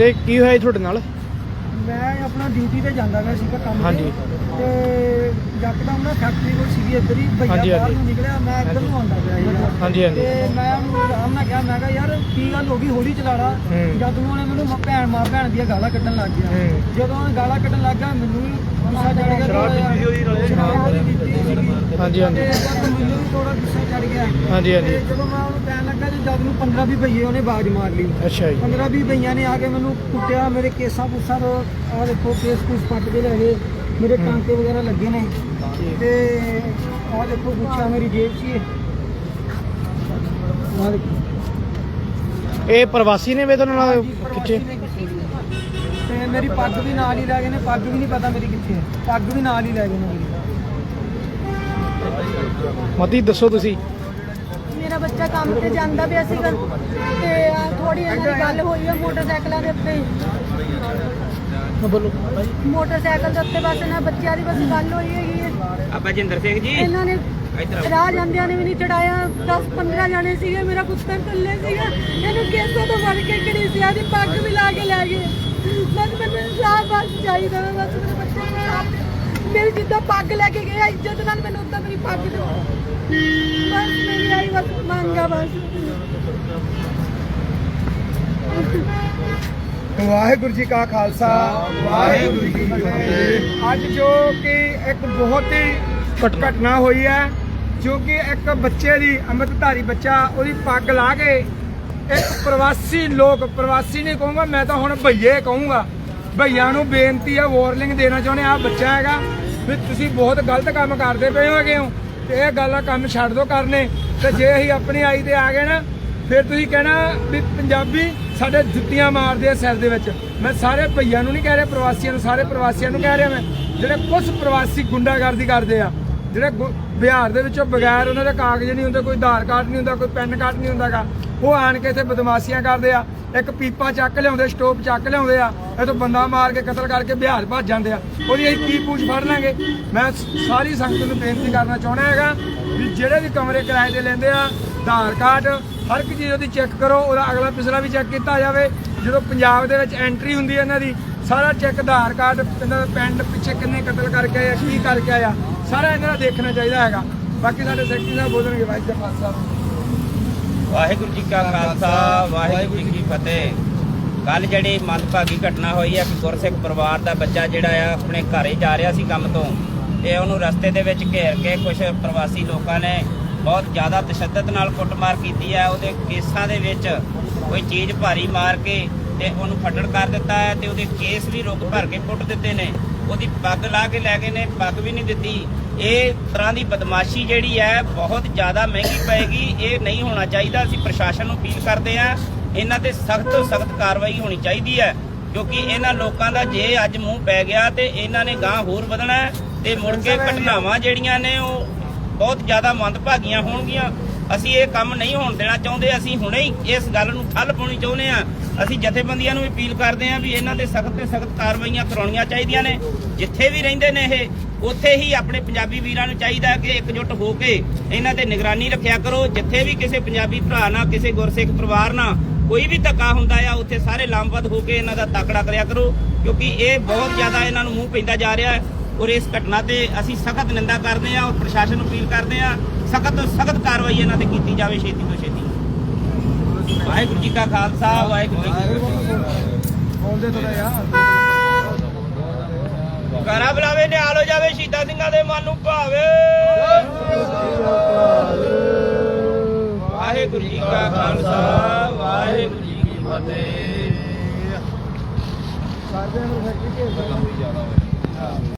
ਵੀਰੇ ਕੀ ਹੋਇਆ ਜੀ ਤੁਹਾਡੇ ਨਾਲ ਮੈਂ ਆਪਣਾ ਡਿਊਟੀ ਤੇ ਜਾਂਦਾ ਗਿਆ ਸੀਗਾ ਕੰਮ ਹਾਂਜੀ। ਤੇ ਯਕਦਮ ਨਾ ਫੈਕਟਰੀ ਕੋਲ ਸੀਗੀ ਇੱਧਰ ਹੀ ਭਈਆ ਹਾਂਜੀ, ਬਾਹਰ ਹਾਂਜੀ। ਨੂੰ ਨਿਕਲਿਆ ਮੈਂ ਇੱਧਰ ਨੂੰ ਆਉਂਦਾ ਪਿਆ ਸੀਗਾ ਹਾਂਜੀ ਹਾਂਜੀ ਤੇ ਮੈਂ ਉਹਨੂੰ ਆਰਾਮ ਨਾਲ ਕਿਹਾ ਮੈਂ ਕਿਹਾ ਯਾਰ ਕੀ ਗੱਲ ਹੋ ਗਈ ਹੌਲੀ ਚਲਾ ਲਾ ਹੂੰ। ਜਦ ਉਹਨੇ ਮੈਨੂੰ ਮ- ਭੈਣ ਮਾਂ ਭੈਣ ਦੀਆਂ ਗਾਲਾਂ ਕੱਢਣ ਲੱਗ ਗਿਆ ਹੂੰ। ਜਦੋਂ ਉਹ ਗਾਲਾਂ ਕੱਢਣ ਲੱਗ ਗਿਆ ਮੈਨੂੰ ਵੀ ਗੁੱਸਾ ਚੜ ਗਿਆ ਸ਼ਰਾਬ ਪੀਤੀ ਹੋਈ ਨਾਲੇ। ਜਿਹਾ। ਸ਼ਰਾਬ ਵੀ ਪੀਤੀ ਸੀਗੀ ਹਾਂਜੀ, ਹਾਂਜੀ। ਮੈਨੂੰ ਵੀ ਥੋੜਾ ਗੁੱਸਾ ਚੜ ਗਿਆ ਹਾਂਜੀ, ਹਾਂਜੀ। ਜਦੋਂ ਮੈਂ ਉਹਨੂੰ ਕਹਿਣ ਲੱਗਾ ਜੀ ਜਦ ਨੂੰ 15 20 ਭਈਏ ਉਹਨੇ ਬਾਜ਼ ਮਾਰ ਲਈ ਅੱਛਾ ਜੀ 15 20 ਭਈਆਂ ਨੇ ਆ ਕੇ ਮੈਨੂੰ ਕੁੱਟਿਆ ਮੇਰੇ ਕੇਸਾਂ ਪੁੱਸਾਂ ਤੋਂ ਆਹ ਦੇਖੋ ਕੇਸ ਕੁਸ ਪੱਟ ਕੇ ਲੈ ਗਏ ਮੇਰੇ ਟਾਂਕੇ ਵਗੈਰਾ ਲੱਗੇ ਨੇ ਤੇ ਆਹ ਦੇਖੋ ਗੁੱਛਾ ਮੇਰੀ ਜੇਬ 'ਚ ਹੀ ਇਹ ਪ੍ਰਵਾਸੀ ਨੇ ਵੇਦਨ ਨਾਲ ਹਾਂਜੀ, ਖਿੱਚੇ ਮੇਰੀ ਪੱਗ ਵੀ ਨਾਲ ਹੀ ਲੈ ਗਏ ਨੇ ਪੱਗ ਵੀ ਨਹੀਂ ਪਤਾ ਮੇਰੀ ਕਿੱਥੇ ਹੈ। ਪੱਗ ਵੀ ਨਾਲ ਹੀ ਲੈ ਗਏ ਨੇ ਮੇਰੀ। ਮਤੀ ਦੱਸੋ ਤੁਸੀਂ। ਮੇਰਾ ਬੱਚਾ ਕੰਮ ਤੇ ਜਾਂਦਾ ਪਿਆ ਸੀਗਾ ਤੇ ਥੋੜੀ ਇਹਨਾਂ ਦੀ ਗੱਲ ਹੋਈ ਆ ਮੋਟਰਸਾਈਕਲਾਂ ਦੇ ਉੱਤੇ। ਬੋਲੋ। ਮੋਟਰਸਾਈਕਲ ਦੇ ਉੱਤੇ ਬਸ ਇਹਨਾਂ ਬੱਚਿਆਂ ਦੀ ਬਸ ਗੱਲ ਹੋਈ ਹੈਗੀ ਹੈ ਆਪਾਂ ਜਿੰਦਰ ਸਿੰਘ ਜੀ। ਇਹਨਾਂ ਨੇ ਇੱਧਰ ਰਾਹ ਜਾਂਦਿਆਂ ਨੇ ਵੀ ਨਹੀਂ ਚੜਾਇਆ। 10 15 ਜਾਣੇ ਸੀਗੇ ਮੇਰਾ ਪੁੱਤਰ ਥੱਲੇ ਸੀਗਾ। ਇਹਨੂੰ ਕੇਸਾਂ ਤੋਂ ਫੜ ਕੇ ਘੜੀਸਿਆ ਦੀ ਪੱਗ ਵੀ ਲਾ ਕੇ ਲੈ ਗਏ। ਬਸ ਮੈਨੂੰ ਇਨਸਾਫ ਬਸ ਚਾਹੀਦਾ ਵਾ, ਬਸ ਮੇਰੇ ਬੱਚੇ ਨੂੰ ਇਨਸਾਫ ਮੇਰੀ ਜਿੱਦਾਂ ਪੱਗ ਲੈ ਕੇ ਗਿਆ ਇੱਜ਼ਤ ਨਾਲ ਮੈਨੂੰ ਉੱਦਾਂ ਮੇਰੀ ਪੱਗ ਦਿਓ ਬਸ ਮੇਰੀ ਆਈ ਬਸ ਮੰਗਾ ਬਸ ਵਾਹਿਗੁਰੂ ਜੀ ਕਾ ਖਾਲਸਾ ਵਾਹਿਗੁਰੂ ਜੀ ਕੀ ਫਤਿਹ ਅੱਜ ਜੋ ਕਿ ਇੱਕ ਬਹੁਤ ਹੀ ਘਟਨਾ। ਘਟਨਾ ਹੋਈ ਹੈ ਜੋ ਕਿ ਇੱਕ ਬੱਚੇ ਦੀ ਅੰਮ੍ਰਿਤਧਾਰੀ ਬੱਚਾ ਉਹਦੀ ਪੱਗ ਲਾ ਕੇ ਇਹ ਪ੍ਰਵਾਸੀ ਲੋਕ, ਪ੍ਰਵਾਸੀ ਨਹੀਂ ਕਹੂੰਗਾ, ਮੈਂ ਤਾਂ ਹੁਣ ਭਈਏ ਕਹੂੰਗਾ। ਭਈਆਂ ਨੂੰ ਬੇਨਤੀ ਆ ਵਾਰਨਿੰਗ ਦੇਣਾ ਚਾਹੁੰਦੇ ਆ ਬੱਚਾ ਹੈਗਾ, ਵੀ ਤੁਸੀਂ ਬਹੁਤ ਗਲਤ ਕੰਮ ਕਰਦੇ ਪਏ ਹੈਗੇ ਹੋ। ਤੇ ਇਹ ਗੱਲਾਂ ਕੰਮ ਛੱਡ ਦਿਓ ਕਰਨੇ। ਤੇ ਜੇ ਅਸੀਂ ਆਪਣੀ ਆਈ ਤੇ ਆ ਗਏ ਨਾ, ਫਿਰ ਤੁਸੀਂ ਕਹਿਣਾ ਵੀ ਪੰਜਾਬੀ ਸਾਡੇ ਜੁੱਤੀਆਂ ਮਾਰਦੇ ਆ ਸਿਰ ਦੇ ਵਿੱਚ। ਮੈਂ ਸਾਰੇ ਭਈਆਂ ਨੂੰ ਨਹੀਂ ਕਹਿ ਰਿਹਾ, ਪ੍ਰਵਾਸੀਆਂ ਨੂੰ, ਸਾਰੇ ਪ੍ਰਵਾਸੀਆਂ ਨੂੰ ਕਹਿ ਰਿਹਾ ਮੈਂ। ਜਿਹੜੇ ਕੁਝ ਪ੍ਰਵਾਸੀ ਗੁੰਡਾਗਰਦੀ ਕਰਦੇ ਆ, ਜਿਹੜੇ ਗੁ- ਬਿਹਾਰ ਦੇ ਵਿੱਚੋਂ ਬਗੈਰ ਉਹਨਾਂ ਦੇ ਕਾਗਜ਼ ਨਹੀਂ ਹੁੰਦੇ, ਕੋਈ ਆਧਾਰ ਕਾਰਡ ਨਹੀਂ ਹੁੰਦਾ, ਕੋਈ ਪੈਨ ਕਾਰਡ ਨਹੀਂ ਹੁੰਦਾਗਾ। ਉਹ ਆਣ ਕੇ ਇੱਥੇ ਬਦਮਾਸ਼ੀਆਂ ਕਰਦੇ ਆ, ਇੱਕ ਪੀਪਾ ਚੱਕ ਲਿਆਉਂਦੇ, ਸਟੋਪ ਚੱਕ ਲਿਆਉਂਦੇ ਆ ਇਹ ਬੰਦਾ ਮਾਰ ਕੇ ਕਤਲ ਕਰਕੇ ਬਿਹਾਰ ਭੱਜ ਜਾਂਦੇ ਆ। ਉਹਦੀ ਅਸੀਂ ਕੀ ਪੂਛ ਫੜ ਲਾਂਗੇ? ਮੈਂ ਸਾਰੀ ਸੰਗਤ ਨੂੰ ਬੇਨਤੀ ਕਰਨਾ ਚਾਹੁੰਦਾ ਹੈਗਾ ਵੀ ਜਿਹੜੇ ਵੀ ਕਮਰੇ ਕਿਰਾਏ ਤੇ ਲੈਂਦੇ ਆ, ਆਧਾਰ ਕਾਰਡ, ਹਰ ਇੱਕ ਚੀਜ਼ ਉਹਦੀ ਚੈੱਕ ਕਰੋ, ਉਹਦਾ ਅਗਲਾ ਪਿਛਲਾ ਵੀ ਚੈੱਕ ਕੀਤਾ ਜਾਵੇ। ਜਦੋਂ ਪੰਜਾਬ ਦੇ ਵਿੱਚ ਐਂਟਰੀ ਹੁੰਦੀ ਹੈ ਇਹਨਾਂ ਦੀ, ਸਾਰਾ ਚੈੱਕ ਆਧਾਰ ਕਾਰਡ, ਇਹਨਾਂ ਦਾ ਪਿੰਡ ਪਿੱਛੇ ਕਿੰਨੇ ਕਤਲ ਕਰਕੇ ਆਇਆ ਕੀ ਕਰਕੇ ਆਇਆ ਸਾਰਾ ਇਹਨਾਂ ਦਾ ਦੇਖਣਾ ਚਾਹੀਦਾ ਹੈਗਾ। ਬਾਕੀ ਸਾਡੇ ਸੈਕਟਰੀ ਸਾਹਿਬ ਬੋਲਣਗੇ, ਵਾਹਿਗੁਰੂ ਜੀ ਕਾ ਵਾਹਿਗੁਰੂ ਜੀ ਕਾ ਖਾਲਸਾ, ਵਾਹਿਗੁਰੂ ਜੀ ਕੀ ਫਤਿਹ। ਕੱਲ ਜਿਹੜੀ ਮੰਦਭਾਗੀ ਘਟਨਾ ਹੋਈ ਹੈ ਕਿ ਗੁਰਸਿੱਖ ਪਰਿਵਾਰ ਦਾ ਬੱਚਾ ਜਿਹੜਾ ਆ, ਆਪਣੇ ਘਰੇ ਜਾ ਰਿਹਾ ਸੀ ਕੰਮ ਤੋਂ। ਤੇ ਉਹਨੂੰ ਰਸਤੇ ਦੇ ਵਿੱਚ ਘੇਰ ਕੇ ਕੁਝ ਪ੍ਰਵਾਸੀ ਲੋਕਾਂ ਨੇ ਬਹੁਤ ਜ਼ਿਆਦਾ ਤਸ਼ੱਦਦ ਨਾਲ ਕੁੱਟਮਾਰ ਕੀਤੀ ਹੈ। ਉਹਦੇ ਕੇਸਾਂ ਦੇ ਵਿੱਚ ਕੋਈ ਚੀਜ਼ ਭਾਰੀ ਮਾਰ ਕੇ ਤੇ ਉਹਨੂੰ ਫੱਟੜ ਕਰ ਦਿੱਤਾ ਹੈ ਤੇ ਉਹਦੇ ਕੇਸ ਵੀ ਰੁਕ ਭਰ ਕੇ ਪੁੱਟ ਦਿੱਤੇ ਨੇ। ਉਹਦੀ ਪੱਗ ਲਾ ਕੇ ਲੈ ਗਏ ਨੇ, ਪੱਗ ਵੀ ਨਹੀਂ ਦਿੱਤੀ। ਇਹ ਤਰ੍ਹਾਂ ਦੀ ਬਦਮਾਸ਼ੀ ਜਿਹੜੀ ਹੈ ਬਹੁਤ ਜ਼ਿਆਦਾ ਮਹਿੰਗੀ ਪਏਗੀ। ਇਹ ਨਹੀਂ ਹੋਣਾ ਚਾਹੀਦਾ। ਅਸੀਂ ਪ੍ਰਸ਼ਾਸਨ ਨੂੰ ਅਪੀਲ ਕਰਦੇ ਹਾਂ ਇਹਨਾਂ ਤੇ ਸਖਤ ਤੋਂ ਸਖਤ ਕਾਰਵਾਈ ਹੋਣੀ ਚਾਹੀਦੀ ਹੈ ਕਿਉਂਕਿ ਇਹਨਾਂ ਲੋਕਾਂ ਦਾ ਜੇ ਅੱਜ ਮੂੰਹ ਪੈ ਗਿਆ ਤੇ ਇਹਨਾਂ ਨੇ ਗਾਂ ਹੋਰ ਵਧਣਾ ਤੇ ਮੁੜ ਕੇ ਘਟਨਾਵਾਂ ਜਿਹੜੀਆਂ ਨੇ ਉਹ ਬਹੁਤ ਜ਼ਿਆਦਾ ਮੰਦਭਾਗੀਆਂ ਹੋਣਗੀਆਂ। ਅਸੀਂ ਇਹ ਕੰਮ ਨਹੀਂ ਹੋਣ ਦੇਣਾ ਚਾਹੁੰਦੇ, ਅਸੀਂ ਹੁਣੇ ਹੀ ਇਸ ਗੱਲ ਨੂੰ ਠੱਲ ਪਾਉਣੀ ਚਾਹੁੰਦੇ ਆ ਅਸੀਂ ਜਥੇਬੰਦੀਆਂ ਨੂੰ ਵੀ ਅਪੀਲ ਕਰਦੇ ਆ ਵੀ ਇਹਨਾਂ ਦੇ ਸਖਤ ਤੇ ਸਖਤ ਕਾਰਵਾਈਆਂ ਕਰਾਉਣੀਆਂ ਚਾਹੀਦੀਆਂ ਨੇ। ਜਿੱਥੇ ਵੀ ਰਹਿੰਦੇ ਨੇ ਇਹ, ਉੱਥੇ ਹੀ ਆਪਣੇ ਪੰਜਾਬੀ ਵੀਰਾਂ ਨੂੰ ਚਾਹੀਦਾ ਕਿ ਇਕਜੁੱਟ ਹੋ ਕੇ ਇਹਨਾਂ ਤੇ ਨਿਗਰਾਨੀ ਰੱਖਿਆ ਕਰੋ। ਜਿੱਥੇ ਵੀ ਕਿਸੇ ਪੰਜਾਬੀ ਭਰਾ ਨਾਲ, ਕਿਸੇ ਗੁਰਸਿੱਖ ਪਰਿਵਾਰ ਨਾਲ ਕੋਈ ਵੀ ਧੱਕਾ ਹੁੰਦਾ ਆ, ਉੱਥੇ ਸਾਰੇ ਲਾਮਬੱਧ ਹੋ ਕੇ ਇਹਨਾਂ ਦਾ ਤਾਕੜਾ ਕਰਿਆ ਕਰੋ, ਕਿਉਂਕਿ ਇਹ ਬਹੁਤ ਜ਼ਿਆਦਾ ਇਹਨਾਂ ਨੂੰ ਮੂੰਹ ਪੈਂਦਾ ਜਾ ਰਿਹਾ ਹੈ। ਔਰ ਇਸ ਘਟਨਾ ਤੇ ਅਸੀਂ ਸਖਤ ਨਿੰਦਾ ਕਰਦੇ ਹਾਂ ਔਰ ਪ੍ਰਸ਼ਾਸਨ ਨੂੰ ਅਪੀਲ ਕਰਦੇ ਹਾਂ ਸਖਤ ਤੋਂ ਸਖਤ ਕਾਰਵਾਈ ਇਹਨਾਂ ਤੇ ਕੀਤੀ ਜਾਵੇ ਛੇਤੀ ਤੋਂ ਛੇਤੀ। ਵਾਹਿਗੁਰੂ ਜੀ ਕਾ ਖਾਲਸਾ ਵਾਹਿਗੁਰੂ ਜੀ ਕੀ ਫਤਿਹ। ਬੋਲਦੇ ਥੋੜਾ ਯਾਰ ਕਰਾ ਬੁਲਾਵੇ ਨਿਹਾਲ ਹੋ ਜਾਵੇ ਸ਼ਹੀਦਾਂ ਸਿੰਘਾਂ ਦੇ ਮਨ ਨੂੰ ਭਾਵੇ। ਵਾਹਿਗੁਰੂ ਜੀ ਕਾ ਖਾਲਸਾ ਵਾਹਿਗੁਰੂ ਜੀ ਕੀ ਫਤਿਹ। ਕਰਦੇ ਨੂੰ ਫੈਕਟਰੀ ਭੇਜ ਦਿੰਦੇ